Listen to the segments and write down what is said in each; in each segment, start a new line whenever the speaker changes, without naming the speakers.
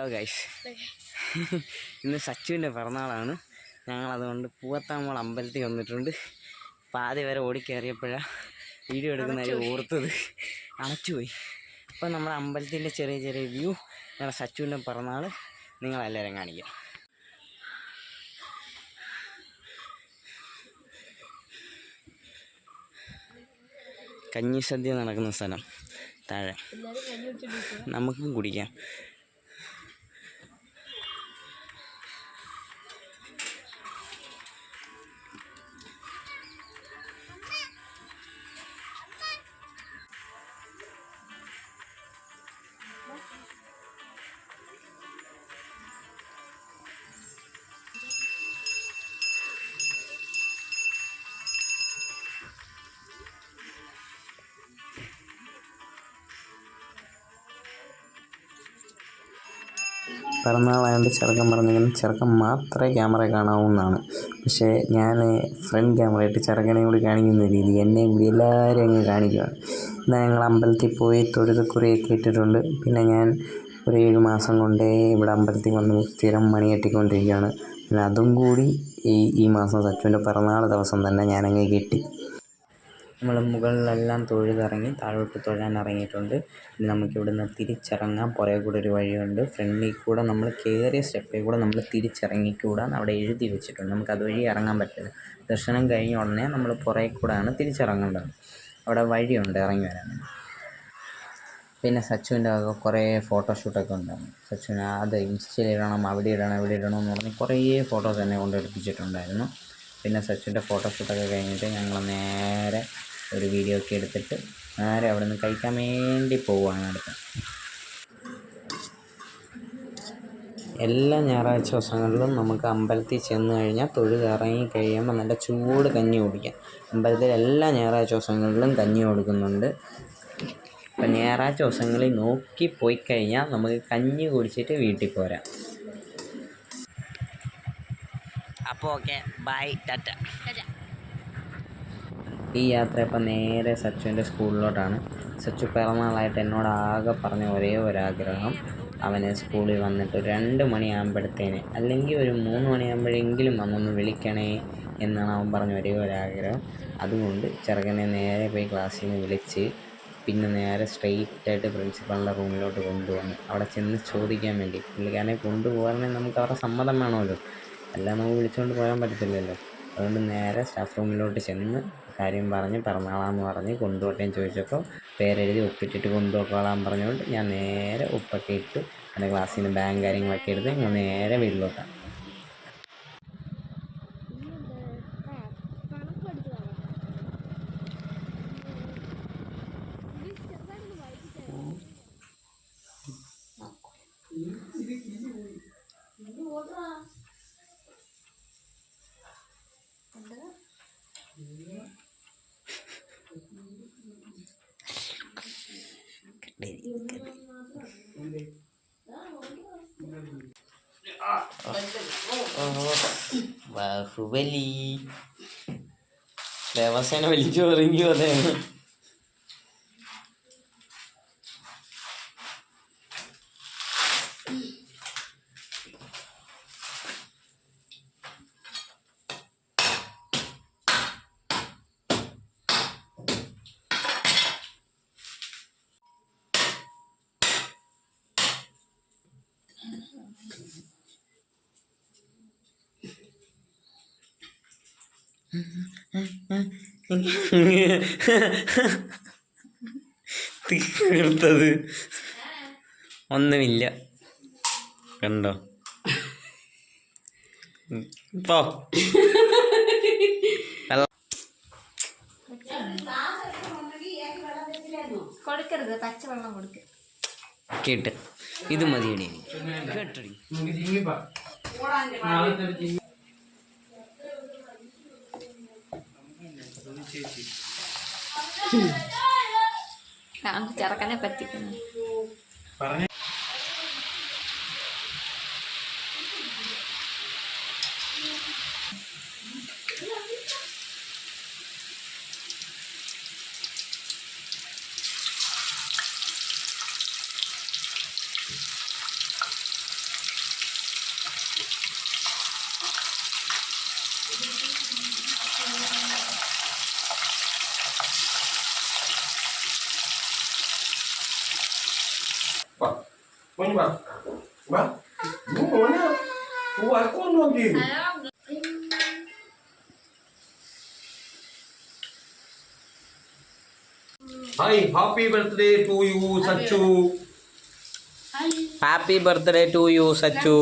Hello guys ഇന്ന് സച്ചുവിന്റെ പിറന്നാളാണ്. ഞങ്ങളതുകൊണ്ട് പൂവത്താമോൾ അമ്പലത്തിൽ വന്നിട്ടുണ്ട്. പാതി വരെ ഓടിക്കേറിയപ്പോഴാണ് വീഡിയോ എടുക്കുന്ന കാര്യം ഓർത്തത്. അണച്ചുപോയി. അപ്പോൾ നമ്മുടെ അമ്പലത്തിന്റെ ചെറിയ ചെറിയ വ്യൂ ഞങ്ങളുടെ സച്ചുവിന്റെ പിറന്നാൾ നിങ്ങളെല്ലാവരും കാണിക്കാം. കഞ്ഞി സദ്യ നടക്കുന്ന സ്ഥലം. താഴെ. നമുക്കും കുടിക്കാം. പിറന്നാളായതുകൊണ്ട് ചെറുക്കൻ പറഞ്ഞിങ്ങനെ ചെറുക്കൻ മാത്രമേ ക്യാമറ കാണാവുന്നതാണ് പക്ഷേ ഞാൻ ഫ്രണ്ട് ക്യാമറ ഇട്ട് ചെറുക്കനെ കൂടി കാണിക്കുന്ന രീതി എന്നെയും കൂടി എല്ലാവരും അങ്ങ് കാണിക്കുകയാണ് എന്നാൽ ഞങ്ങൾ അമ്പലത്തിൽ പോയി തൊഴുതക്കുറിയൊക്കെ ഇട്ടിട്ടുണ്ട്. പിന്നെ ഞാൻ ഒരു ഏഴ് മാസം കൊണ്ടേ ഇവിടെ അമ്പലത്തിൽ വന്ന് സ്ഥിരം മണി കെട്ടിക്കൊണ്ടിരിക്കുകയാണ്. പിന്നെ അതും കൂടി ഈ ഈ മാസം സച്ചുവിന്റെ പിറന്നാൾ ദിവസം തന്നെ ഞാനങ്ങ് കെട്ടി. നമ്മൾ മുകളിലെല്ലാം തൊഴുതിറങ്ങി താഴോട്ട് തൊഴാൻ ഇറങ്ങിയിട്ടുണ്ട് ഇനി നമുക്ക് നിന്ന് തിരിച്ചിറങ്ങാൻ പുറകെ കൂടെ ഒരു വഴിയുണ്ട്. ഫ്രണ്ടിൽ കൂടെ നമ്മൾ കയറിയ സ്റ്റെപ്പിൽ കൂടെ നമ്മൾ തിരിച്ചിറങ്ങിക്കൂടാന്ന് അവിടെ എഴുതി വെച്ചിട്ടുണ്ട്. നമുക്ക് അതുവഴി ഇറങ്ങാൻ പറ്റില്ല. ദർശനം കഴിഞ്ഞ ഉടനെ നമ്മൾ പുറകെ കൂടെയാണ് തിരിച്ചിറങ്ങേണ്ടത്. അവിടെ വഴിയുണ്ട് ഇറങ്ങി വരാൻ. പിന്നെ സച്ചുവിന്റെ ഒക്കെ കുറേ ഫോട്ടോഷൂട്ടൊക്കെ ഉണ്ടായിരുന്നു സച്ചുവിന് അത് ഇൻസ്റ്റയിൽ ഇടണം അവിടെ ഇടണം ഇവിടെ ഇടണം എന്ന് പറഞ്ഞ് കുറേ ഫോട്ടോസ് എന്നെ കൊണ്ട് എടുപ്പിച്ചിട്ടുണ്ടായിരുന്നു. പിന്നെ സച്ചുവിന്റെ ഫോട്ടോഷൂട്ടൊക്കെ കഴിഞ്ഞിട്ട് ഞങ്ങൾ നേരെ ഒരു വീഡിയോ ഒക്കെ എടുത്തിട്ട് നേരെ അവിടെ നിന്ന് കഴിക്കാൻ വേണ്ടി പോവുകയാണ് അടുത്ത് എല്ലാ ഞായറാഴ്ച ദിവസങ്ങളിലും നമുക്ക് അമ്പലത്തിൽ ചെന്ന് കഴിഞ്ഞാൽ തൊഴുത് ഇറങ്ങി കഴിയുമ്പോൾ നല്ല ചൂട് കഞ്ഞി കുടിക്കാം. അമ്പലത്തിൽ എല്ലാ ഞായറാഴ്ച ദിവസങ്ങളിലും കഞ്ഞി കൊടുക്കുന്നുണ്ട്. അപ്പം ഞായറാഴ്ച ദിവസങ്ങളിൽ നോക്കി പോയി കഴിഞ്ഞാൽ നമുക്ക് കഞ്ഞി കുടിച്ചിട്ട് വീട്ടിൽ പോരാം. അപ്പോൾ ഓക്കെ ബൈ ടാറ്റ. ഈ യാത്ര ഇപ്പം നേരെ സച്ചുവിന്റെ സ്കൂളിലോട്ടാണ്. സച്ചു പിറന്നാളായിട്ട് എന്നോട് ആകെ പറഞ്ഞ ഒരേ ഒരാഗ്രഹം. അവനെ സ്കൂളിൽ വന്നിട്ട് രണ്ട് മണിയാകുമ്പോഴത്തേന് അല്ലെങ്കിൽ ഒരു മൂന്ന് മണിയാകുമ്പോഴെങ്കിലും വന്നൊന്ന് വിളിക്കണേ എന്നാണ് അവൻ പറഞ്ഞ ഒരേ ഒരാഗ്രഹം. അതുകൊണ്ട് ചെറുക്കനെ നേരെ പോയി ക്ലാസ്സിൽ നിന്ന് വിളിച്ച് പിന്നെ നേരെ സ്ട്രെയിറ്റ് ആയിട്ട് പ്രിൻസിപ്പളിന്റെ റൂമിലോട്ട് കൊണ്ടുവന്നു അവിടെ ചെന്ന് ചോദിക്കാൻ വേണ്ടി പുള്ളിക്കാരനെ കൊണ്ടുപോകാനേ നമുക്ക് അവരുടെ സമ്മതം വേണമല്ലോ. അല്ല നമുക്ക് വിളിച്ചുകൊണ്ട് പോകാൻ പറ്റത്തില്ലല്ലോ. അതുകൊണ്ട് നേരെ സ്റ്റാഫ് റൂമിലോട്ട് ചെന്ന് കാര്യം പറഞ്ഞ് പിറന്നാളാന്ന് പറഞ്ഞ് കൊണ്ടുപോട്ടേന്ന് ചോദിച്ചപ്പോൾ പേരെഴുതി ഒപ്പിട്ടിട്ട് കൊണ്ടുപോക്കോളാൻ പറഞ്ഞുകൊണ്ട് ഞാൻ നേരെ ഉപ്പൊക്കെ ഇട്ട് എന്റെ ക്ലാസ്സിൽ നിന്ന് ബാഗും കാര്യങ്ങളൊക്കെ എടുത്ത് ഞാൻ നേരെ വീട്ടിലോട്ടാണ് ബാഹുബലി. ദേവസേന വലിച്ചു എറിഞ്ഞു അതെ തീർത്തത് ഒന്നുമില്ല കണ്ടോ പോ
കൊടുക്കരുത് പച്ചവെള്ളം കൊടുക്ക
കേട്ട് ഇത് മതിയടി കേട്ടടി
ഞാൻ ചെറുക്കനെ പറ്റിക്കുന്നു
വാ മോനി വാ വാ നീ മോനെ വഴക്കൊന്നും നോക്കി hi happy birthday to you Sachu
happy birthday to you Sachu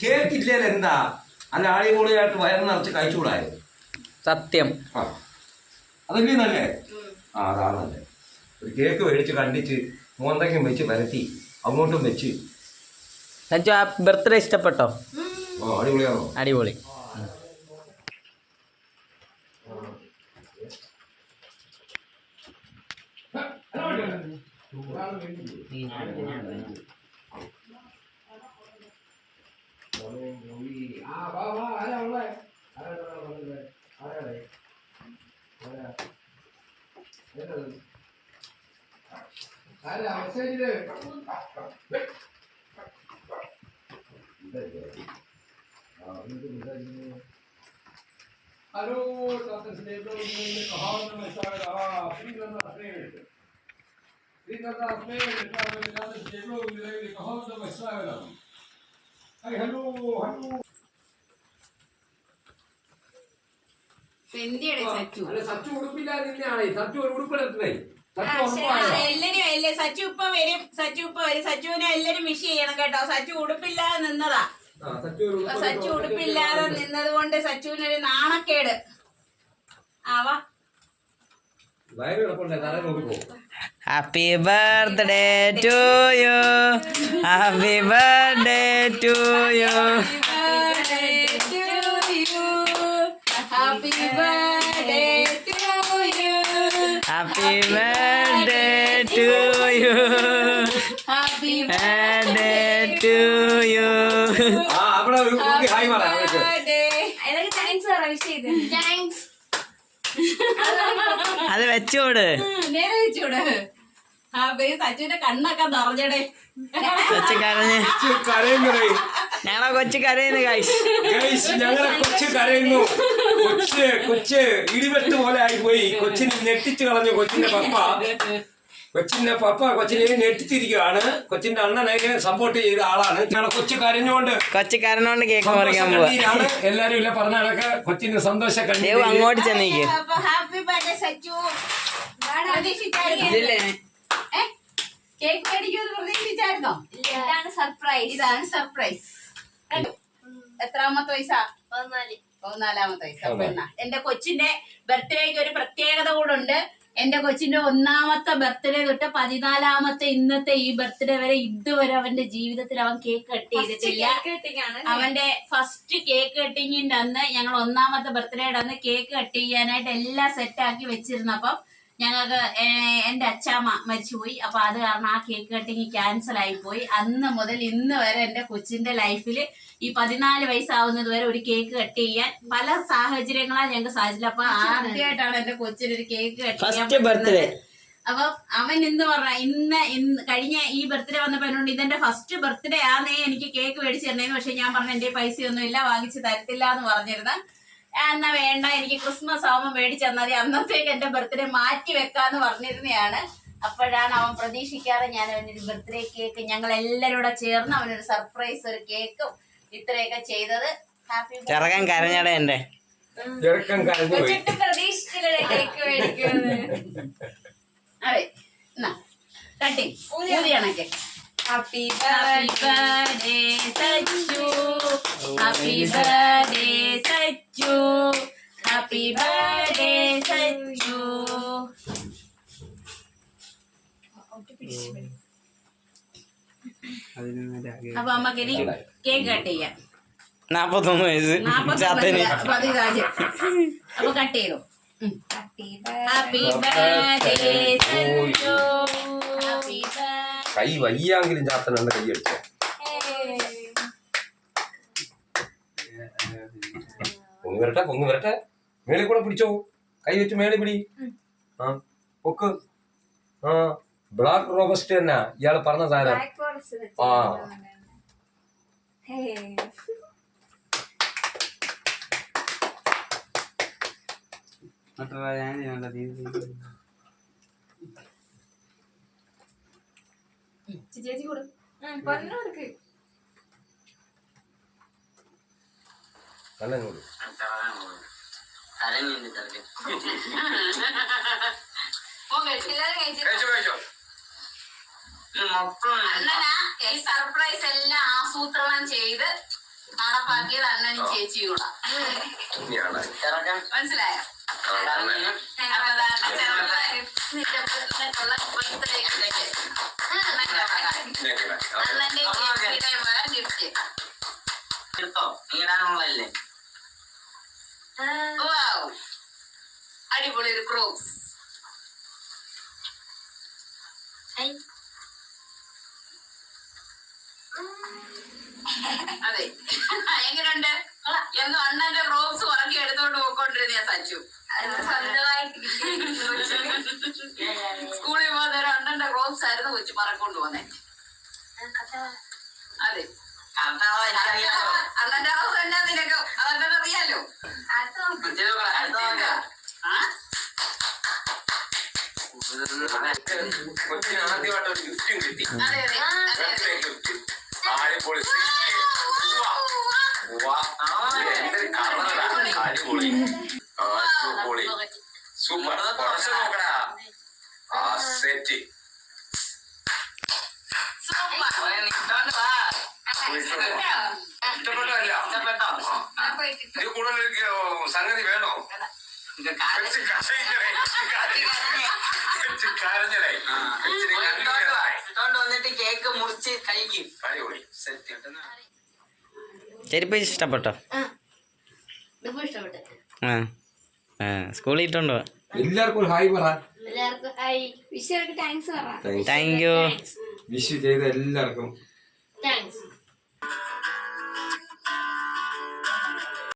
cake ഇല്ലേൽ എന്താ അല്ല ആളിപൊളിയായിട്ട് വയറ് നിറച്ച് കഴിച്ചുകൂടായോ
സത്യം
ആ അതല്ലേ നല്ലേ ആ അതാണ് നല്ലേ ഒരു കേക്ക് മേടിച്ച് കണ്ടിച്ച് മോന്തയ്ക്കും വെച്ച് പരത്തി അങ്ങോട്ടും വെച്ച്.
സച്ചു ആ ബർത്ത്ഡേ ഇഷ്ടപ്പെട്ടോ?
ഓ അടിപൊളിയാണോ?
അടിപൊളി.
എന്തിയുടെ സച്ചു.
സച്ചു ഉടുപ്പില്ലാതെ സച്ചു ഒരു ഉടുപ്പിടത്തില്ലേ
എല്ലാരും അല്ലേ സച്ചു ഇപ്പൊ വരും. സച്ചു ഇപ്പൊ വരും. സച്ചുവിനെ എല്ലാരും വിഷ് ചെയ്യണം കേട്ടോ. സച്ചു ഉടുപ്പില്ലാതെ നിന്നതാ. സച്ചു ഉടുപ്പില്ലാതെ നിന്നത് കൊണ്ട് സച്ചുവിനൊരു നാണക്കേട്. ആവാ
happy birthday to you happy birthday to you
happy birthday to you
happy birthday to you
happy
birthday to you അത് വെച്ചോട്.
നേരെ വെച്ചൂടെ. ഹാപ്പി സച്ചുവിന്റെ കണ്ണൊക്കെ നിറഞ്ഞടേ.
കൊച്ചു കരഞ്ഞ്. ഞങ്ങളെ കൊച്ചു കരയുന്നു
ഗൈസ് ഞങ്ങളെ കൊച്ചു കരയുന്നു. കൊച്ച് കൊച്ച് ഇടിവെട്ട് പോലെ ആയിപ്പോയി. കൊച്ചിനെ ഞെട്ടിച്ചു കളഞ്ഞു കൊച്ചിന്റെ പപ്പ. കൊച്ചിന്റെ പപ്പ കൊച്ചിനെ ഞെട്ടിച്ചിരിക്കുകയാണ് കൊച്ചിന്റെ അണ്ണനെ സപ്പോർട്ട് ചെയ്ത ആളാണ്. ഞങ്ങളെ കൊച്ചു കരഞ്ഞുകൊണ്ട്.
കൊച്ചു കരഞ്ഞോണ്ട് കേക്ക് മുറിക്കാൻ പോവാ.
കണ്ണീരാണ്. എല്ലാരും ഇല്ല പറഞ്ഞ കണക്ക്? കൊച്ചിന്റെ സന്തോഷം കണ്ടു
അങ്ങോട്ട് ചെന്നേക്ക്?
കേക്ക് മേടിക്കുമെന്ന് പ്രതീക്ഷിച്ചായിരുന്നോ?
ഇതാണ് സർപ്രൈസ്
ഇതാണ് സർപ്രൈസ് എത്രാമത്തെ വയസ്സാ?
പതിനാല്.
പതിനാലാമത്തെ വയസ്സ്. അപ്പൊ. എന്റെ കൊച്ചിന്റെ ബർത്ത്ഡേക്ക് ഒരു പ്രത്യേകത കൂടെ ഉണ്ട്. എന്റെ കൊച്ചിന്റെ ഒന്നാമത്തെ ബർത്ത്ഡേ തൊട്ട് പതിനാലാമത്തെ ഇന്നത്തെ ഈ ബർത്ത്ഡേ വരെ ഇതുവരെ അവന്റെ ജീവിതത്തിൽ അവൻ കേക്ക് കട്ട് ചെയ്തിട്ടില്ല. അവന്റെ ഫസ്റ്റ് കേക്ക് കട്ടിങ്ങിന്റെ അന്ന് ഞങ്ങൾ ഒന്നാമത്തെ ബർത്ത്ഡേയുടെ അന്ന് കേക്ക് കട്ട് ചെയ്യാനായിട്ട് എല്ലാം സെറ്റ് ആക്കി വെച്ചിരുന്നപ്പം ഞങ്ങൾക്ക് എന്റെ എന്റെ അച്ചാമ്മ മരിച്ചുപോയി. അപ്പൊ അത് കാരണം ആ കേക്ക് കട്ടിങ് ക്യാൻസൽ ആയിപ്പോയി. അന്ന് മുതൽ ഇന്ന് വരെ എന്റെ കൊച്ചിന്റെ ലൈഫിൽ ഈ പതിനാല് വയസ്സാവുന്നത് വരെ ഒരു കേക്ക് കട്ട് ചെയ്യാൻ പല സാഹചര്യങ്ങളാ ഞങ്ങൾക്ക് സാധിച്ചില്ല. അപ്പൊ ആദ്യമായിട്ടാണ് എന്റെ കൊച്ചിന് ഒരു കേക്ക് കട്ട് ചെയ്യാൻ
ഫസ്റ്റ് ബർത്ത്ഡേ
അപ്പൊ അവൻ എന്ത് പറഞ്ഞ ഇന്ന് ഇന്ന് കഴിഞ്ഞ ഈ ബർത്ത്ഡേ വന്നപ്പോ എന്നോട് ഇതെന്റെ ഫസ്റ്റ് ബർത്ത്ഡേ ആണേ എനിക്ക് കേക്ക് മേടിച്ചു തരണേന്ന്. പക്ഷെ ഞാൻ പറഞ്ഞ എന്റെ പൈസയൊന്നും ഇല്ല വാങ്ങിച്ചു തരത്തില്ല എന്ന് പറഞ്ഞിരുന്ന "ആ, എന്നാ വേണ്ട എനിക്ക് ക്രിസ്മസ് ആവുമ്പോൾ മേടിച്ചു തന്നാൽ മതി. അന്നത്തേക്ക് എന്റെ ബർത്ത്ഡേ മാറ്റി വെക്കാന്ന് പറഞ്ഞിരുന്നതാണ് അപ്പോഴാണ് അവൻ പ്രതീക്ഷിക്കാതെ ഞാൻ അവനൊരു ബർത്ത്ഡേ കേക്ക് ഞങ്ങൾ എല്ലാവരും കൂടെ ചേർന്ന് അവനൊരു സർപ്രൈസ് ഒരു കേക്കും ഇത്രയൊക്കെ ചെയ്തത്. ഹാപ്പി
ചെറുക്കൻ കരഞ്ഞടേ എന്റെ.
ചെറുക്കൻ
പ്രതീക്ഷിച്ചില്ല കേക്ക്
അതെ എന്നാ ഊതി കണക്ക്
happy
birthday Sachu happy birthday Sachu happy birthday Sachu അപ്പൊ അമ്മയ്ക്ക് ഇനി കേക്ക് കട്ട് ചെയ്യാം.
നാപ്പത്തൊന്ന് വയസ്സ്. ചാത്തന്.
അപ്പൊ കട്ട് ചെയ്തു.
Happy
happy birthday Sachu happy birthday
കൈ വയ്യാങ്കിലും ചാത്തനുണ്ട് കൈ എടുത്തു? പൊങ്ങി വരട്ടെ പൊങ്ങി വരട്ടെ. മേളിൽ കൂടെ പിടിച്ചോ. കൈ വെച്ച് മേളിൽ പിടി. ആ പൊക്ക്. ആ ബ്ലാക്ക് റോബസ്റ്റ് തന്നെ. ഇയാൾ പറഞ്ഞ സാധനം
ആ. ഫോറസ്റ്റ്
ആ
ചേച്ചി കൊടു.
ഈ സർപ്രൈസ് എല്ലാം ആസൂത്രണം ചെയ്ത് നടപ്പാക്കിയത് അണ്ണനും ചേച്ചിയൂടാ മനസ്സിലായോ? അപ്പൊ ദാ ചെറുതായി നിന്റെ നിനക്കുള്ള birthday gift. അണ്ണന്റെ വക. അണ്ണന്റെ ചേച്ചിയുടെ വക ഗിഫ്റ്റ് അടിപൊളി ഒരു ക്രോപ്സ് അതെ എങ്ങനെയുണ്ട് എന്നും അണ്ണന്റെ ക്രോപ്സ് ഉറക്കി എടുത്തോണ്ട് പോയിക്കൊണ്ടിരുന്ന ഞാൻ സച്ചു
സ്വന്തമായിട്ട്
സ്കൂളിൽ പോകുന്നേരം അണ്ണന്റെ ക്രോപ്സ് വെച്ച് പറക്കൊണ്ട് പോന്നെ. അതെ. അണ്ണന്റെ ഹൗസ് എന്നാ നിനക്ക്? അതെന്നെ അറിയാലോ. ആ?
കൊച്ചിന് ആദ്യമായിട്ട് ഒരു ഗിഫ്റ്റും കിട്ടി ബർത്ത്ഡേ ഗിഫ്റ്റ് വാ
വന്നിട്ട് കേക്ക് മുറിച്ച് കഴിക്കും.
ചെരുപ്പ് ഇഷ്ടപ്പെട്ടോ?
ഇതിപ്പോ ഇഷ്ടപ്പെട്ടെ.
ആ. ആ സ്കൂളിൽ ഇട്ടുണ്ടോ?
എല്ലാവർക്കും ഹായ് പറ.
എല്ലാവർക്കും ഹായ്. വിഷയർക്ക് താങ്ക്സ് പറ.
താങ്ക് യു
വിഷു ചെയ്ത എല്ലാവർക്കും.
താങ്ക്സ്